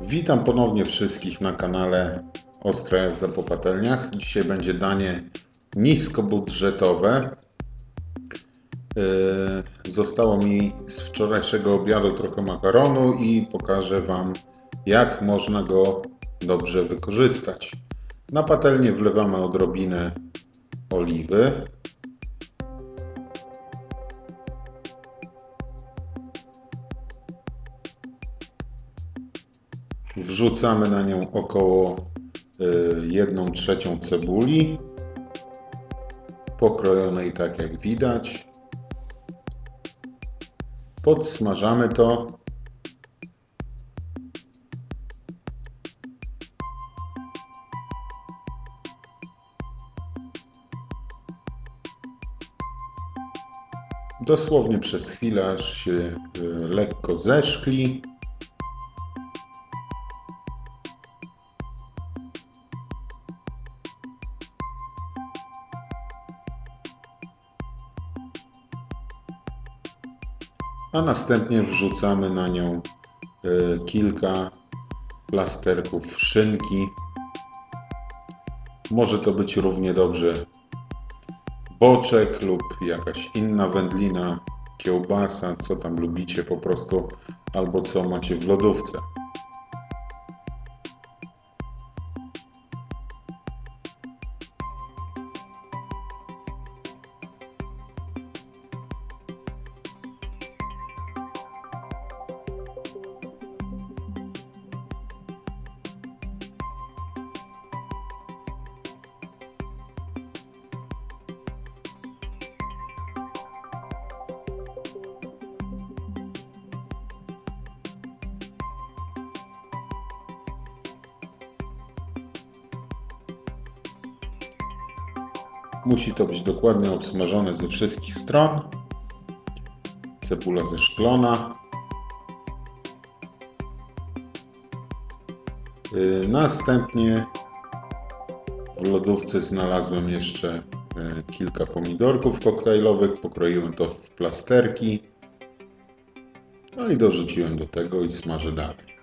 Witam ponownie wszystkich na kanale Ostra jazda po patelniach. Dzisiaj będzie danie niskobudżetowe. Yy, Zostało mi z wczorajszego obiadu trochę makaronu i pokażę Wam, jak można go dobrze wykorzystać. Na patelnię wlewamy odrobinę oliwy. Wrzucamy na nią około 1 trzecią cebuli, pokrojonej tak jak widać. Podsmażamy to. Dosłownie przez chwilę, aż się y, lekko zeszkli. A następnie wrzucamy na nią e, kilka plasterków szynki. Może to być równie dobrze boczek lub jakaś inna wędlina, kiełbasa, co tam lubicie po prostu, albo co macie w lodówce. Musi to być dokładnie obsmażone ze wszystkich stron. Cebula zeszklona. Yy, Następnie w lodówce znalazłem jeszcze yy, kilka pomidorków koktajlowych. Pokroiłem to w plasterki. No i dorzuciłem do tego i smażę dalej.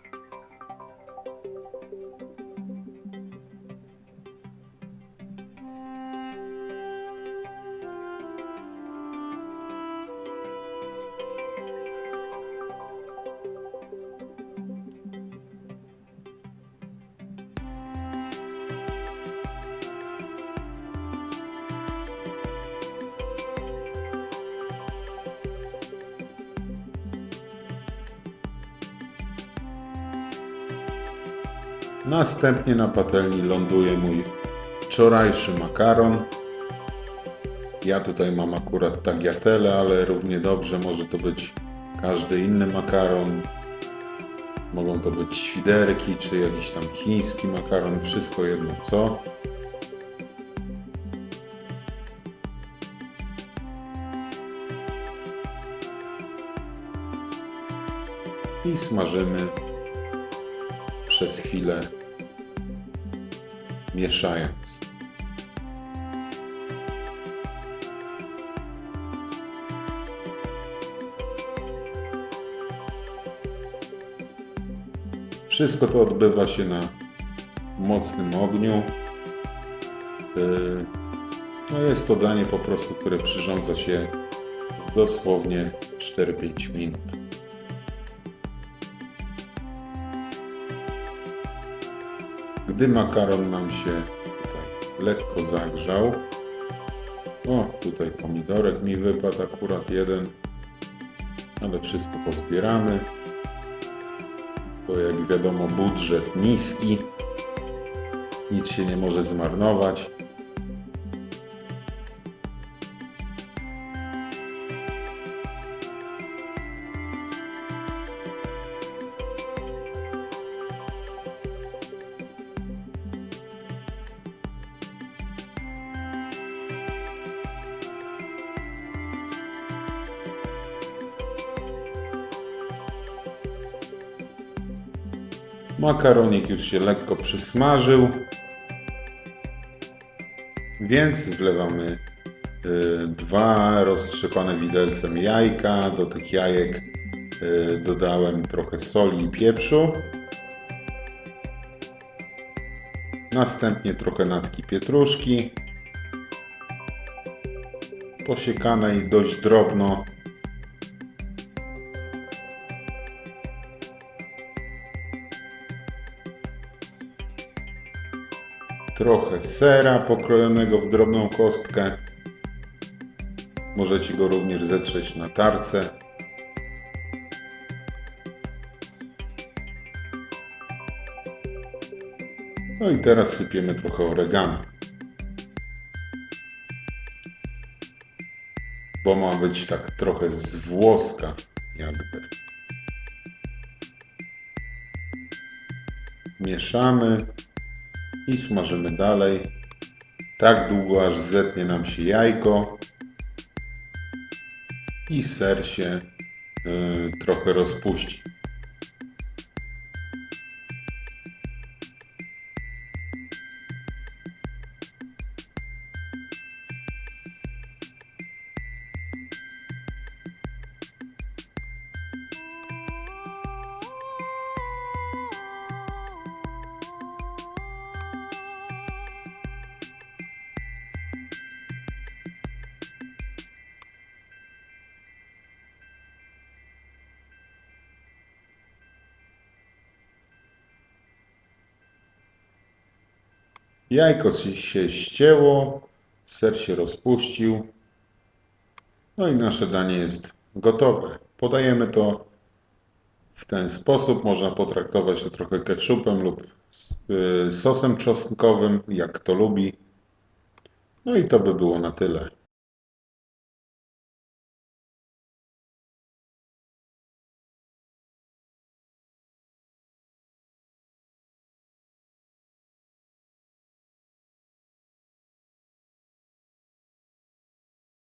Następnie na patelni ląduje mój wczorajszy makaron. Ja tutaj mam akurat tagliatelle, ale równie dobrze może to być każdy inny makaron. Mogą to być świderki, czy jakiś tam chiński makaron, wszystko jedno co. I smażymy przez chwilę mieszając. Wszystko to odbywa się na mocnym ogniu. Yy, No jest to danie po prostu, które przyrządza się w dosłownie 4-5 minut. Gdy makaron nam się tutaj lekko zagrzał, o tutaj pomidorek mi wypadł akurat jeden, ale wszystko pozbieramy, bo jak wiadomo budżet niski, nic się nie może zmarnować. Makaronik już się lekko przysmażył, więc wlewamy y, dwa roztrzepane widelcem jajka. Do tych jajek y, dodałem trochę soli i pieprzu. Następnie trochę natki pietruszki. Posiekanej dość drobno. Trochę sera pokrojonego w drobną kostkę. Możecie go również zetrzeć na tarce. No i teraz sypiemy trochę oregano. Bo ma być tak trochę z włoska jakby. Mieszamy i smażymy dalej. Tak długo aż zetnie nam się jajko i ser się y, trochę rozpuści. Jajko się- ścięło, ser się rozpuścił. No i nasze danie jest gotowe. Podajemy to w ten sposób. Można potraktować to trochę ketchupem lub y, sosem czosnkowym, jak kto lubi. No i to by było na tyle.